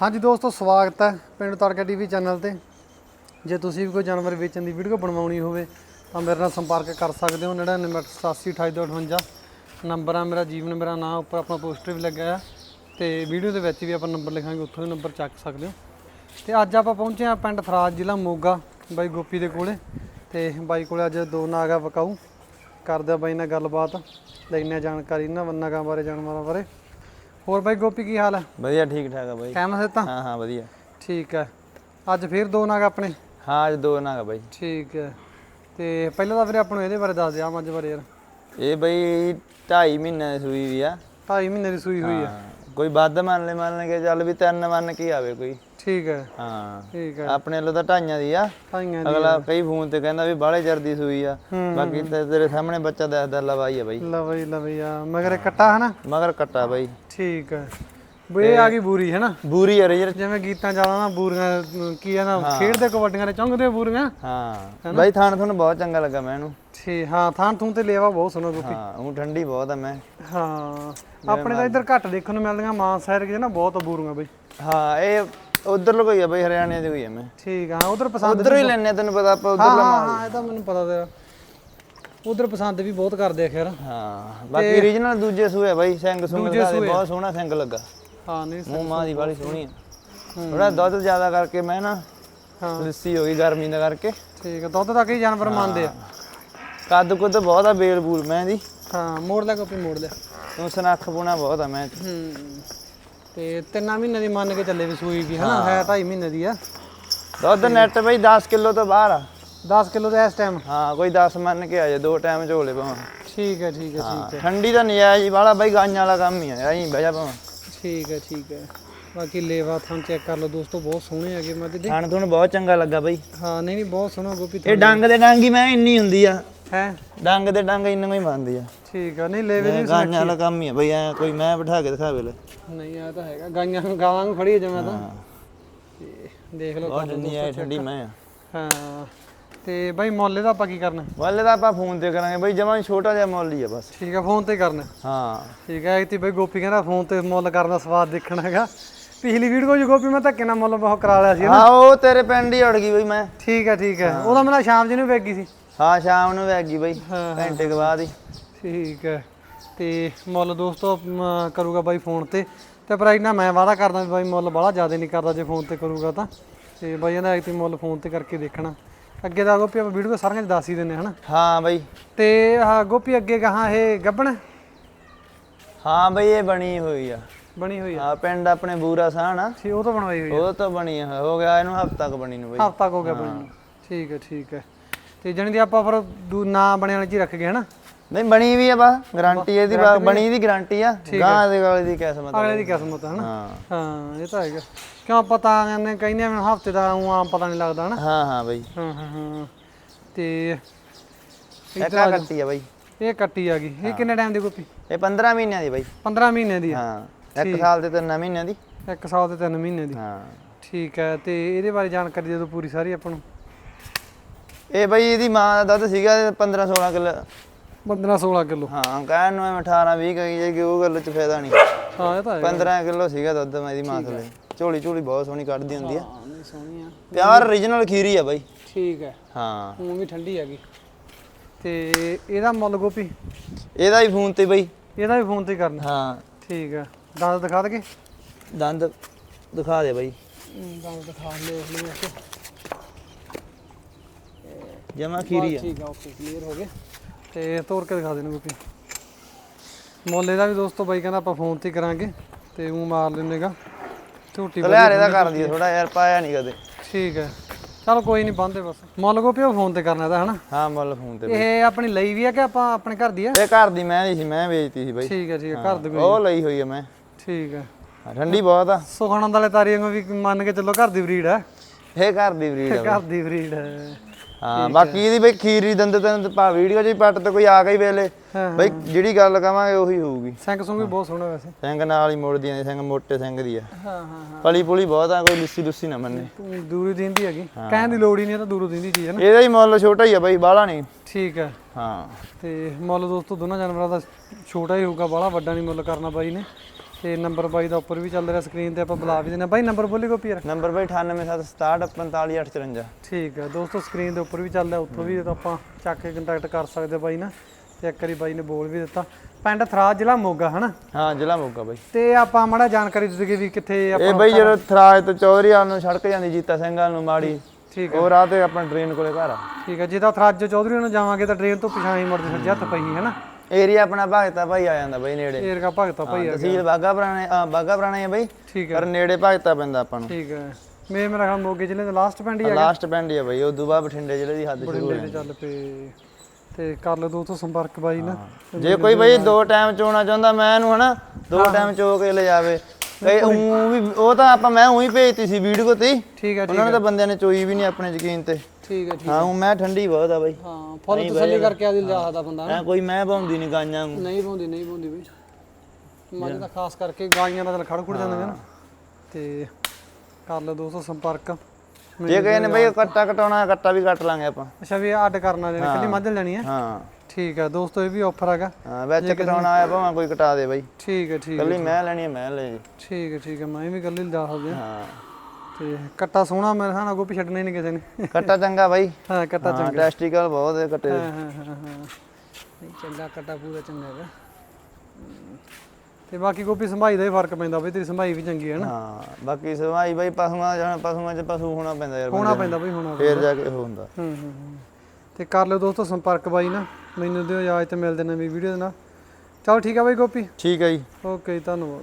ਹਾਂਜੀ ਦੋਸਤੋ, ਸਵਾਗਤ ਹੈ ਪਿੰਡ ਤੜਕਾ ਟੀਵੀ ਚੈਨਲ ਤੇ। ਜੇ ਤੁਸੀਂ ਵੀ ਕੋਈ ਜਾਨਵਰ ਵੇਚਣ ਦੀ ਵੀਡੀਓ ਬਣਵਾਉਣੀ ਹੋਵੇ, ਤਾਂ ਮੇਰੇ ਨਾਲ ਸੰਪਰਕ ਕਰ ਸਕਦੇ ਹੋ। 9988288258 ਨੰਬਰ ਆ ਮੇਰਾ, ਜੀਵਨ ਮੇਰਾ ਨਾਮ ਉੱਪਰ ਆਪਣਾ ਪੋਸਟਰ ਵੀ ਲੱਗਿਆ ਆ ਤੇ ਵੀਡੀਓ ਦੇ ਵਿੱਚ ਵੀ ਆਪਾਂ ਨੰਬਰ ਲਿਖਾਂਗੇ, ਉੱਥੋਂ ਹੀ ਨੰਬਰ ਚੱਕ ਸਕਦੇ ਹੋ। ਤੇ ਅੱਜ ਆਪਾਂ ਪਹੁੰਚੇ ਆ ਪਿੰਡ ਫਰਾਜ ਜ਼ਿਲ੍ਹਾ ਮੋਗਾ, ਬਾਈ ਗੋਪੀ ਦੇ ਕੋਲੇ। ਤੇ ਬਾਈ ਕੋਲੇ ਅੱਜ ਦੋ ਨਾਗਾ ਵਕਾਊ। ਕਰਦੇ ਆ ਬਾਈ ਨਾਲ ਗੱਲਬਾਤ ਲੈਣੇ ਜਾਣਕਾਰੀ, ਇਹਨਾਂ ਨਾਗਾਂ ਬਾਰੇ, ਜਾਨਵਰਾਂ ਬਾਰੇ। ਹੋਰ ਬਾਈ ਗੋਪੀ ਕੀ ਹਾਲ ਹੈ ਵਧੀਆ ਠੀਕ ਠਾਕ ਆ ਬਾਈ। ਸੇ ਤਾਂ ਹਾਂ ਹਾਂ ਵਧੀਆ। ਠੀਕ ਹੈ ਅੱਜ ਫੇਰ ਦੋ ਨਾਗ ਆਪਣੇ? ਹਾਂ ਅੱਜ ਦੋ ਨਾਗਾ ਬਾਈ। ਠੀਕ ਹੈ ਤੇ ਪਹਿਲਾਂ ਤਾਂ ਵੀਰੇ ਆਪਾਂ ਨੂੰ ਇਹਦੇ ਬਾਰੇ ਦੱਸ ਦਿਆ ਮੱਝ ਬਾਰੇ ਯਾਰ। ਇਹ ਬਈ 2.5 ਮਹੀਨੇ ਦੀ ਸੂਈ ਵੀ ਆ। 2.5 ਮਹੀਨੇ ਦੀ ਸੂਈ ਹੋਈ ਹਾਂ, ਕੋਈ ਵੱਧ ਮੰਨ ਲੈ ਮੰਨ ਕੇ ਚੱਲ ਵੀ ਤਿੰਨ ਮੰਨ ਕੇ ਆਵੇ ਕੋਈ। ਠੀਕ ਹੈ ਹਾਂ ਠੀਕ ਹੈ ਆਪਣੇ ਵੱਲੋਂ ਤਾਂ ਢਾਈਆਂ ਦੀ ਆ। ਢਾਈਆਂ ਦੀ ਅਗਲਾ ਕਈ ਫੋਨ ਤੇ ਕਹਿੰਦਾ ਵੀ ਬਾਹਲੇ ਚਿਰ ਦੀ ਸੂਈ ਆ। ਬਾਕੀ ਤੇ ਤੇਰੇ ਸਾਹਮਣੇ ਬੱਚਾ ਦੱਸਦਾ ਲਵਾਈ ਆ ਬਾਈ। ਲਵਈ ਲਵਈ ਆ। ਮਗਰ ਕੱਟਾ ਹਨਾ? ਮਗਰ ਕੱਟਾ ਬਾਈ। ਠੀਕ ਹੈ ਬਈ ਆ ਗਈ ਬੂਰੀ ਹੈ ਨਾ ਬੂਰੀ ਆ ਰੇਜਰ ਜਿਵੇਂ ਗੀਤਾਂ ਜ਼ਿਆਦਾ ਨਾ ਬੂਰੀਆਂ ਕੀ ਆ ਨਾ ਖੇਡਦੇ ਕਬੱਡੀਆਂ ਦੇ ਚੁੰਗਦੇ ਬੂਰੀਆਂ। ਹਾਂ। ਬਾਈ ਥਾਣ ਤੁਹਾਨੂੰ ਬਹੁਤ ਚੰਗਾ ਲੱਗਾ ਮੈਨੂੰ ਠੀਕ ਹਾਂ ਥਾਂ ਥੂੰ ਤੇ ਲੇਵਾ ਬਹੁਤ ਸੋਹਣਾ ਗੋਪੀ। ਹਾਂ ਉਹ ਠੰਡੀ ਬਹੁਤ ਆ ਮੈਂ। ਹਾਂ ਆਪਣੇ ਤਾਂ ਇੱਧਰ ਘੱਟ ਦੇਖਣ ਨੂੰ ਮਿਲਦੀਆਂ ਮਾਂ ਸ਼ਹਿਰ ਕੇ ਨਾ ਬਹੁਤ ਬੂਰੀਆਂ ਬਈ। ਹਾਂ ਇਹ ਉਧਰ ਕੋਈ ਆ ਬਾਈ ਹਰਿਆਣੇ ਦੀ ਹੋਈ ਆ ਮੈਂ। ਠੀਕ ਆ ਉਧਰ ਪਸੰਦ ਉਧਰ ਹੀ ਲੈਣੇ ਤੈਨੂੰ ਪਤਾ ਆਪਾਂ ਉਧਰ ਹਾਂ ਹਾਂ ਇਹ ਤਾਂ ਮੈਨੂੰ ਪਤਾ ਤੇਰਾ। ਉਧਰ ਪਸੰਦ ਵੀ ਬਹੁਤ ਕਰਦੇ ਆ ਖੈਰ। ਹਾਂ ਬਾਕੀ ਰੀਜਨਲ ਦੂਜੇ ਸੂਏ ਬਾਈ ਸਿੰਘ ਸੁੰਗ ਦਾ ਬਹੁਤ ਸੋਹਣਾ ਸਿੰਘ ਲੱਗਾ। ਹਾਂ ਨਹੀਂ ਮੂੰਹ ਮਾਂ ਦੀ ਬਾਲੀ ਸੋਹਣੀ ਆ। ਥੋੜਾ ਦੁੱਧ ਜ਼ਿਆਦਾ ਕਰਕੇ ਮੈਂ ਨਾ ਹਾਂ। ਲੱਸੀ ਹੋ ਗਈ ਗਰਮੀ ਦਾ ਕਰਕੇ। ਠੀਕ ਆ ਦੁੱਧ ਦਾ ਕਈ ਜਾਨਵਰ ਮੰਨਦੇ ਆ। ਕੱਦ ਕੁੱਦ ਬਹੁਤ ਆ ਬੇਲ ਬੂਲ ਮੈਂ ਦੀ। ਹਾਂ ਮੋੜ ਲੈ ਕਾਪੀ ਮੋੜ ਲੈ। ਤੂੰ ਸਨੱਖ ਪੁਣਾ ਬਹੁਤ ਆ ਮੈਂ ਹੂੰ ਤੇ ਤਿੰਨਾਂ ਮਹੀਨੇ ਦੀ ਮੰਨ ਕੇ ਚੱਲੇ ਵੀ ਸੂਈ ਵੀ ਹਨਾ? ਹੈ 2.5 ਮਹੀਨੇ ਦੀ ਆ। ਦੁੱਧ ਨੈਟ ਬਈ 10 ਕਿਲੋ ਤੋਂ ਬਾਹਰ ਆ। 10 ਕਿਲੋ ਦਾ ਇਸ ਟਾਈਮ ਹਾਂ ਕੋਈ 10 ਮੰਨ ਕੇ ਆ ਜਾ ਦੋ ਟਾਈਮ ਝੋਲੇ ਭਾਵਾਂ ਠੀਕ ਹੈ ਠੀਕ ਹੈ ਠੀਕ ਹੈ। ਠੰਡੀ ਦਾ ਨਜਾਇਜ਼ ਵਾਲਾ ਬਾਈ ਗਾਈਆਂ ਵਾਲਾ ਕੰਮ ਹੀ ਆ ਐਂ ਬਹਿ ਜਾ ਭਾਵਾਂ। ਠੀਕ ਹੈ ਠੀਕ ਹੈ। ਬਾਕੀ ਲੇਵਾ ਥਾਂ ਚੈੱਕ ਕਰ ਲਓ ਦੋਸਤੋ ਬਹੁਤ ਸੋਹਣੇ ਹੈਗੇ ਮੱਝ ਦੇ ਖਾਣ ਤੁਹਾਨੂੰ ਬਹੁਤ ਚੰਗਾ ਲੱਗਾ ਬਾਈ। ਹਾਂ ਨਹੀਂ ਨਹੀਂ ਬਹੁਤ ਸੋਹਣਾ ਗੋਪੀ ਇਹ ਡੰਗ ਦੇ ਡੰਗ ਹੀ ਮੈਂ ਇੰਨੀ ਹੁੰਦੀ ਆ। ਹੈ? ਡੰਗ ਦੇ ਡੰਗ ਇੰਨਾ ਹੀ ਮੰਨਦੀ ਆ। ਠੀਕ ਆ ਨਹੀਂ ਲੇਵੇ ਦੀ ਗਾਈਆਂ ਵਾਲਾ ਕੰਮ ਹੀ ਆ ਬਈ ਐ ਕੋਈ ਮੈਂ ਬਿਠਾ ਕੇ ਦਿਖਾਵੇ ਲੈ ਨਹੀਂ ਆ ਤਾਂ ਹੈਗਾ ਗਾਈਆਂ ਗਾਵਾਂ ਨੂੰ ਖੜੀ ਜਮਾ ਤਾਂ। ਦੇਖ ਲਓ ਬਹੁਤ ਠੰਡੀ ਐ ਠੰਡੀ ਮੈਂ ਹਾਂ। ਤੇ ਬਾਈ ਮੁੱਲ ਇਹਦਾ ਆਪਾਂ ਕੀ ਕਰਨਾ? ਵਾਲੇ ਤਾਂ ਆਪਾਂ ਫੋਨ ਤੇ ਕਰਾਂਗੇ ਬਈ ਜਮਾਂ ਛੋਟਾ ਜਿਹਾ ਮੁੱਲ ਹੀ ਆ ਬਸ। ਠੀਕ ਆ ਫੋਨ ਤੇ ਕਰਨਾ। ਹਾਂ। ਠੀਕ ਹੈ ਇਤੀ ਬਈ ਗੋਪੀ ਕਹਿੰਦਾ ਫੋਨ ਤੇ ਮੁੱਲ ਕਰਨ ਦਾ ਸਵਾਦ ਦੇਖਣਾ ਹੈਗਾ। ਪਿਛਲੀ ਵੀਡੀਓ 'ਚ ਗੋਪੀ ਮੈਂ ਧੱਕੇ ਨਾਲ ਮੁੱਲ ਬਹੁਤ ਕਰਾ ਲਿਆ ਸੀ ਹਾਂ ਉਹ ਤੇਰੇ ਪਿੰਡ ਹੀ ਉੜ ਗਈ ਬਈ ਮੈਂ। ਠੀਕ ਹੈ ਠੀਕ ਹੈ। ਉਹਦਾ ਮੇਰਾ ਸ਼ਾਮ ਜੀ ਨੂੰ ਵੇਖ ਗਈ ਸੀ। ਹਾਂ ਸ਼ਾਮ ਨੂੰ ਵਗ ਗਈ ਬਈ ਹਾਂ, ਘੰਟੇ ਕੁ ਬਾਅਦ ਹੀ। ਠੀਕ ਹੈ ਤੇ ਮੁੱਲ ਦੋਸਤੋ ਮ, ਕਰੂਗਾ ਬਾਈ ਫੋਨ ਤੇ। ਤੇ ਪਰ ਇੰਨਾ ਮੈਂ ਵਾਅਦਾ ਕਰਦਾ ਵੀ ਬਾਈ ਮੁੱਲ ਬੜਾ ਜ਼ਿਆਦਾ ਨਹੀਂ ਕਰਦਾ ਜੇ ਫੋਨ ਤੇ ਕਰੂਗਾ ਤਾਂ। ਤੇ ਬਾਈ ਇਹਦਾ ਇਤੀ ਮੁੱਲ ਫੋਨ ਤੇ ਕਰਕੇ ਦੇਖਣਾ। ਅੱਗੇ ਦਾ ਗੋਪੀ ਆਪਾਂ ਵੀਡੀਓ ਸਾਰੀਆਂ 'ਚ ਦੱਸ ਹੀ ਦਿੰਨੇ ਹਨਾ? ਹਾਂ ਬਈ। ਤੇ ਆਹ ਗੋਪੀ ਅੱਗੇ ਕਹਾਂ ਇਹ ਗੱਬਣ? ਹਾਂ ਬਈ ਇਹ ਬਣੀ ਹੋਈ ਆ। ਬਣੀ ਹੋਈ ਆ? ਹਾਂ ਪਿੰਡ ਆਪਣੇ ਬੂਰਾ ਸਾਹ ਨਾ ਠੀਕ ਉਹ ਤਾਂ ਬਣਵਾਈ ਹੋਈ ਉਹ ਤਾਂ ਬਣੀ ਆ, ਹੋ ਗਿਆ ਇਹਨੂੰ ਹਫਤਾ ਕੁ ਬਣੀ ਨੂੰ ਬਈ। ਹਫਤਾ ਹੋ ਗਿਆ ਬਣੀ ਨੂੰ। ਠੀਕ ਹੈ ਠੀਕ ਹੈ। ਤੇ ਜਣੀ ਦੀ ਆਪਾਂ ਫਿਰ ਦੂ ਨਾ ਬਣੇ ਵਾਲੀ ਚ ਹੀ ਰੱਖ ਗਏ ਹਨਾ? ਨਹੀਂ ਬਣੀ ਵੀ ਆ ਬਾ ਗਾਰੰਟੀ ਇਹਦੀ ਬਾ- ਬਣੀ ਦੀ ਗਾਰੰਟੀ ਆ। ਗਾਂ ਦੇ ਵਾਲੇ ਦੀ ਕਿਸਮਤ। ਅਗਲੇ ਦੀ ਕਿਸਮਤ ਹੈ ਹਨਾ? ਹਾਂ। ਇਹ ਤਾਂ ਹੈਗਾ। ਕਿਉਂ ਪਤਾ ਕਹਿੰਦੇ ਕਹਿੰਦੇ ਮੈਨੂੰ ਹਫ਼ਤੇ ਦਾ ਊਂ ਆਮ ਪਤਾ ਨਹੀਂ ਲੱਗਦਾ ਹਨਾ? ਹਾਂ ਹਾਂ ਬਈ। ਹਾਂ ਹਾਂ ਹਾਂ। ਤੇ ਇੱਕਾ ਕੱਟੀ ਆ ਬਈ? ਇਹ ਕੱਟੀ ਆ ਗਈ। ਇਹ ਕਿੰਨੇ ਟਾਈਮ ਦੀ ਗੋਪੀ? ਇਹ 15 ਮਹੀਨਿਆਂ ਦੀ ਬਈ। 15 ਮਹੀਨੇ ਦੀ ਆ? ਹਾਂ। ਇੱਕ ਸਾਲ ਤੇ 3 ਮਹੀਨਿਆਂ ਦੀ। ਇੱਕ ਸਾਲ ਤੇ 3 ਮਹੀਨੇ ਦੀ। ਹਾਂ। ਠੀਕ ਹੈ ਤੇ ਇਹਦੇ ਬਾਰੇ ਜਾਣਕਾਰੀ ਦੇ ਦਿਓ ਪੂਰੀ ਸਾਰੀ ਆਪਾਂ ਨੂੰ। ਇਹ ਬਈ ਇਹਦੀ ਮਾਂ ਦਾ ਦੁੱਧ ਸੀਗਾ 15 16 ਕਿਲੋ। 15 16 ਕਿਲੋ। ਹਾਂ ਕਹਿਣ ਨੂੰ ਐਵੇਂ 18 20 ਕਹੀ ਜਾਏਗੀ ਉਹ ਗੱਲ ਚ ਫਾਇਦਾ ਨਹੀਂ। ਹਾਂ ਇਹ ਤਾਂ ਹੈਗਾ। 15 ਕਿਲੋ ਸੀਗਾ ਦੁੱਧ ਮੈਂ ਇਹਦੀ ਮਾਂ ਥਲੇ। ਝੋਲੀ ਝੋਲੀ ਬਹੁਤ ਸੋਹਣੀ ਕੱਢਦੀ ਹੁੰਦੀ ਆ। ਹਾਂ ਨਹੀਂ ਸੋਹਣੀ ਆ। ਪਿਆਰ origignal ਖੀਰੀ ਆ ਬਈ। ਠੀਕ ਹੈ। ਹਾਂ। ਉਹ ਵੀ ਠੰਡੀ ਹੈਗੀ। ਤੇ ਇਹਦਾ ਮੁੱਲ ਗੋਪੀ? ਇਹਦਾ ਹੀ ਫੋਨ ਤੇ ਬਈ। ਇਹਦਾ ਵੀ ਫੋਨ ਤੇ ਕਰਨਾ। ਹਾਂ। ਠੀਕ ਹੈ। ਦੰਦ ਦਿਖਾ ਦਗੇ ਦੰਦ ਦਿਖਾ ਦੇ ਬਈ। ਦੰਦ ਦਿਖਾ ਲੈ ਲੈ ਜਮਾ ਖੀਰੀ ਆ। ਠੀਕ ਆ ਓਕੇ ਕਲੀਅਰ ਹੋ ਗਏ। ਤੇ ਤੋੜ ਕੇ ਦਿਖਾ ਦੇਣ ਗੋਪੀ ਮੁੱਲ ਇਹਦਾ ਵੀ ਦੋਸਤੋ ਬਾਈ ਕਹਿੰਦਾ ਆਪਾਂ ਫੋਨ ਤੇ ਕਰਾਂਗੇ ਤੇ ਉਹ ਮਾਰ ਲੈਣੇਗਾ। ਝੂਟੀ ਕਲਿਆਰੇ ਦਾ ਕਰਦੀ ਆ ਥੋੜਾ ਯਾਰ ਪਾਇਆ ਨਹੀਂ ਕਦੇ। ਠੀਕ ਹੈ। ਚਲ ਕੋਈ ਨਹੀਂ ਬੰਦੇ ਬਸ। ਮੁੱਲ ਗੋਪੀ ਉਹ ਫੋਨ ਤੇ ਕਰਨਾ ਇਹਦਾ ਹਨਾ? ਹਾਂ ਮੁੱਲ ਫੋਨ ਤੇ ਇਹ ਆਪਣੀ ਲਈ ਵੀ ਆ ਕਿ ਆਪਾਂ ਆਪਣੇ ਘਰ ਦੀ ਆ? ਇਹ ਘਰ ਦੀ ਮੈਂ ਦੀ ਸੀ ਮੈਂ ਵੇਚਤੀ ਸੀ ਬਈ। ਠੀਕ ਹੈ ਠੀਕ ਹੈ ਘਰ ਦੀ ਉਹ ਲਈ ਹੋਈ ਆ ਮੈਂ। ਠੀਕ ਹੈ। ਠੰਡੀ ਬਹੁਤ ਆ। ਸੁਖਾਨੰਦ ਵਾਲੇ ਤਾਰੀ ਵਾਂਗੂ ਵੀ ਮੰਨ ਕੇ ਚੱਲੋ ਘਰ ਦੀ ਬਰੀਡ ਹੈ। ਇਹ ਘਰ ਦੀ ਬਰੀਡ ਆ ਘਰ ਦੀ ਬਰੀਡ ਹੈ। ਹਾਂ ਬਾਕੀ ਇਹਦੀ ਬਈ ਖੀਰੀ ਦੰਦ ਤੈਨੂੰ ਪਾ ਵੀਡੀਓ 'ਚ ਹੀ ਪੱਟ ਤੇ ਕੋਈ ਆ ਹੀ ਵੇਲੇ। ਬਈ ਜਿਹੜੀ ਗੱਲ ਕਵਾਂਗੇ ਉਹੀ ਹੋਊਗੀ। ਸਿੰਘ ਸੁੰਗ ਵੀ ਬਹੁਤ ਸੋਹਣਾ ਵੈਸੇ। ਸਿੰਘ ਨਾਲ ਹੀ ਮੁੜਦੀਆਂ ਨੇ ਸਿੰਘ ਮੋਟੇ ਸਿੰਘ ਦੀ ਆ। ਹਾਂ ਹਾਂ ਹਾਂ। ਪਲੀ ਪੁਲੀ ਬਹੁਤ ਆ ਕੋਈ ਲਿੱਸੀ ਲੁੱਸੀ ਨਾ ਮੰਨੇ। ਦੂਰੋਂ ਦਿੰਦੀ ਹੈਗੀ। ਕਹਿਣ ਦੀ ਲੋੜ ਹੀ ਨਹੀਂ ਇਹ ਤਾਂ ਦੂਰੋਂ ਦਿੰਦੀ ਚੀਜ਼ ਹੈ ਨਾ। ਇਹਦਾ ਹੀ ਮੁੱਲ ਛੋਟਾ ਹੀ ਆ ਬਈ ਬਾਹਲਾ ਨਹੀਂ। ਠੀਕ ਹੈ ਹਾਂ। ਤੇ ਮੁੱਲ ਦੋਸਤੋ ਦੋਨਾਂ ਜਾਨਵਰਾਂ ਦਾ ਛੋਟਾ ਹੀ ਹੋਊਗਾ ਬਾਹਲਾ ਵੱਡਾ ਨਹੀਂ ਮੁੱਲ ਕਰਨਾ ਬਾਈ ਨੇ। ਤੇ ਨੰਬਰ ਬਾਈ ਦਾ ਉੱਪਰ ਵੀ ਚੱਲ ਰਿਹਾ ਸਕਰੀਨ ਤੇ ਆਪਾਂ ਬੁਲਾ ਵੀ ਦਿੰਦੇ ਬਾਈ ਨੰਬਰ ਬੋਲੀ ਗੋਪੀ ਯਾਰ ਨੰਬਰ ਬਾਈ 9876645854 ਠੀਕ ਹੈ ਦੋਸਤੋ ਸਕਰੀਨ ਦੇ ਉੱਪਰ ਵੀ ਚੱਲ ਰਿਹਾ ਉੱਥੋਂ ਵੀ ਆਪਾਂ ਚੱਕ ਕੇ ਕੰਟੈਕਟ ਕਰ ਸਕਦੇ ਬਾਈ ਨਾਲ। ਤੇ ਇੱਕ ਵਾਰੀ ਬਾਈ ਨੇ ਬੋਲ ਵੀ ਦਿੱਤਾ। ਪਿੰਡ ਥਰਾਜ ਜ਼ਿਲ੍ਹਾ ਮੋਗਾ ਹਨਾ? ਹਾਂ ਜ਼ਿਲ੍ਹਾ ਮੋਗਾ ਬਾਈ। ਤੇ ਆਪਾਂ ਮਾੜਾ ਜਾਣਕਾਰੀ ਦੇ ਦਈਏ ਵੀ ਕਿੱਥੇ ਆਪਾਂ ਇਹ ਬਾਈ ਜਦੋਂ ਥਰਾਜ ਤੋਂ ਚੌਧਰੀ ਵਾਲ ਨੂੰ ਸੜਕ ਜਾਂਦੀ ਜੀਤਾ ਸਿੰਘ ਨੂੰ ਮਾੜੀ ਠੀਕ ਉਹ ਰਾਹ ਤੇ ਆਪਣਾ ਟ੍ਰੇਨ ਕੋਲੇ ਘਰ ਆ। ਠੀਕ ਹੈ ਜੇ ਤਾਂ ਥਰਾਜ ਚੌਧਰੀ ਨੂੰ ਜਾਵਾਂਗੇ ਤਾਂ ਟ੍ਰੇਨ ਤੋਂ ਪਿਛਾਂ ਹੀ ਮੁੜਦੇ ਸੱਜੇ ਹੱਥ ਪਈ ਹੈ ਨਾ ਏਰੀਆ ਆਪਣਾ ਭਗਤਾ ਭਾਈ ਆ ਜਾਂਦਾ ਬਾਈ ਨੇੜੇ। ਏਰਗਾ ਭਗਤਾ ਭਾਈ ਆ ਤਹਿਸੀਲ ਬਾਗਾ ਪੁਰਾਣੇ ਆ ਬਾਗਾ ਪੁਰਾਣੇ ਆ ਬਾਈ। ਠੀਕ ਹੈ ਪਰ ਨੇੜੇ ਭਗਤਾ ਪੈਂਦਾ ਆਪਾਂ ਨੂੰ। ਠੀਕ ਹੈ ਮੇ ਮੇਰਾ ਖਿਆਲ ਮੋਗੇ ਜ਼ਿਲ੍ਹੇ ਦਾ ਲਾਸਟ ਪਿੰਡ ਹੀ ਆ ਲਾਸਟ ਪਿੰਡ ਹੀ ਆ ਬਾਈ ਉਹ ਦੁਬਾ ਬਠਿੰਡੇ ਜ਼ਿਲ੍ਹੇ ਦੀ ਹੱਦ ਸ਼ੁਰੂ ਤੇ ਚੱਲ ਪਏ। ਤੇ ਕਰ ਲਓ ਦੋਸਤੋ ਸੰਪਰਕ ਬਾਈ ਨਾ। ਜੇ ਕੋਈ ਬਾਈ ਦੋ ਟਾਈਮ ਚੋਣਾ ਚਾਹੁੰਦਾ ਮੈਂ ਇਹਨੂੰ ਹਨਾ ਦੋ ਟਾਈਮ ਚੋ ਕੇ ਲੈ ਜਾਵੇ। ਕਈ ਊਂ ਵੀ ਉਹ ਤਾਂ ਆਪਾਂ ਮੈਂ ਉਹੀ ਭੇਜਤੀ ਸੀ ਵੀਡੀਓ ਤੇ। ਹੀ। ਠੀਕ ਹੈ ਠੀਕ ਉਹਨਾਂ ਨੇ ਤਾਂ ਬੰਦਿਆਂ ਨੇ ਚੋਈ ਵੀ ਨਹੀਂ ਆਪਣੇ ਯਕੀਨ ਤੇ। ਠੀਕ ਹੈ ਠੀਕ ਹਾਂ ਊਂ ਮੈਂ ਠੰਡੀ ਬਹੁਤ ਆ ਬਾਈ। ਹਾਂ ਫੁੱਲ ਤਸੱਲੀ ਕਰਕੇ ਆਦੀ ਲਿਆਦਾ ਬੰਦਾ ਐ ਕੋਈ ਮੈਂ ਪਾਉਂਦੀ ਨਹੀਂ ਗਾਈਆਂ ਨੂੰ। ਨਹੀਂ ਪਾਉਂਦੀ ਨਹੀਂ ਪਾਉਂਦੀ ਬਈ। ਮੱਝ ਦਾ ਖਾਸ ਕਰਕੇ ਗਾਈਆਂ ਦਾ ਤਾਂ ਖੜ ਖੁੜ ਜਾਂਦੇ ਨੇ ਨਾ। ਤੇ ਕਰ ਲਓ ਦੋਸਤੋ ਸੰਪਰਕ। ਜੇ ਕਹੇ ਨੇ ਬਾਈ ਕੱਟਾ ਕਟਾਉਣਾ ਕੱਟਾ ਵੀ ਕੱਟ ਲਾਂਗੇ ਆਪਾਂ। ਅੱਛਾ ਵੀ ਇਹ ਅੱਡ ਕਰਨਾ ਨੇ ਕੱਲੀ ਮੱਝ ਲੈਣੀ ਹੈ? ਹਾਂ। ਠੀਕ ਹੈ ਦੋਸਤੋ ਇਹ ਵੀ ਆਫਰ ਹੈਗਾ। ਹਾਂ ਵਿੱਚ ਕਟਾਉਣਾ ਆਇਆ ਭਾਵੇਂ ਕੋਈ ਕਟਾ ਦੇ ਬਾਈ। ਠੀਕ ਹੈ ਠੀਕ ਹੈ ਕੱਲੀ ਮੈਂ ਲੈਣੀ ਹੈ ਮੈਂ ਲੈ ਜੀ ਠੀਕ ਹੈ ਠੀਕ ਹੈ ਮੈਂ ਵੀ ਕੱਲੀ ਦੱਸ ਦਿਆਂ ਹਾਂ। ਤੇ ਕੱਟਾ ਸੋਹਣਾ ਮੇਰੇ ਹਾਂ ਨਾ ਗੋਪੀ ਛੱਡਣਾ ਹੀ ਨਹੀਂ ਕਿਸੇ ਨੇ। ਕੱਟਾ ਚੰਗਾ ਬਾਈ। ਹਾਂ ਕੱਟਾ ਹਾਂ ਟੈਸਟੀਕਲ ਬਹੁਤ ਹੈ ਕੱਟੇ ਦੇ। ਹਾਂ ਹਾਂ ਹਾਂ। ਹਾਂ ਨਹੀਂ ਚੰਗਾ ਕੱਟਾ ਪੂਰਾ ਚੰਗਾ ਹੈਗਾ। ਹਮ। ਤੇ ਬਾਕੀ ਗੋਪੀ ਸੰਭਾਈ ਦਾ ਹੀ ਫ਼ਰਕ ਪੈਂਦਾ ਬਈ ਤੇਰੀ ਸੰਭਾਈ ਵੀ ਚੰਗੀ ਹੈ ਨਾ। ਹਾਂ ਬਾਕੀ ਸਵਾਈ ਬਾਈ ਪਸ਼ੂਆਂ ਜਾਣਾ ਪਸ਼ੂਆਂ 'ਚ ਪਸ਼ੂ ਹੋਣਾ ਪੈਂਦਾ ਯਾਰ ਹੋਣਾ ਪੈਂਦਾ ਬਈ ਹੋਣਾ ਫੇਰ ਜਾ ਕੇ ਉਹ ਹੁੰਦਾ। ਹੂੰ ਹੂੰ ਹੂੰ। ਤੇ ਕਰ ਲਿਓ ਦੋਸਤੋ ਸੰਪਰਕ ਬਾਈ ਨਾ ਮੈਨੂੰ ਦਿਓ ਇਜਾਜ਼ਤ ਤੇ ਮਿਲਦੇ ਨਵੀਂ ਵੀਡੀਓ ਦੇ ਨਾਲ। ਚਲੋ ਠੀਕ ਆ ਬਾਈ ਗੋਪੀ। ਠੀਕ ਹੈ ਜੀ। ਓਕੇ ਧੰਨਵਾਦ।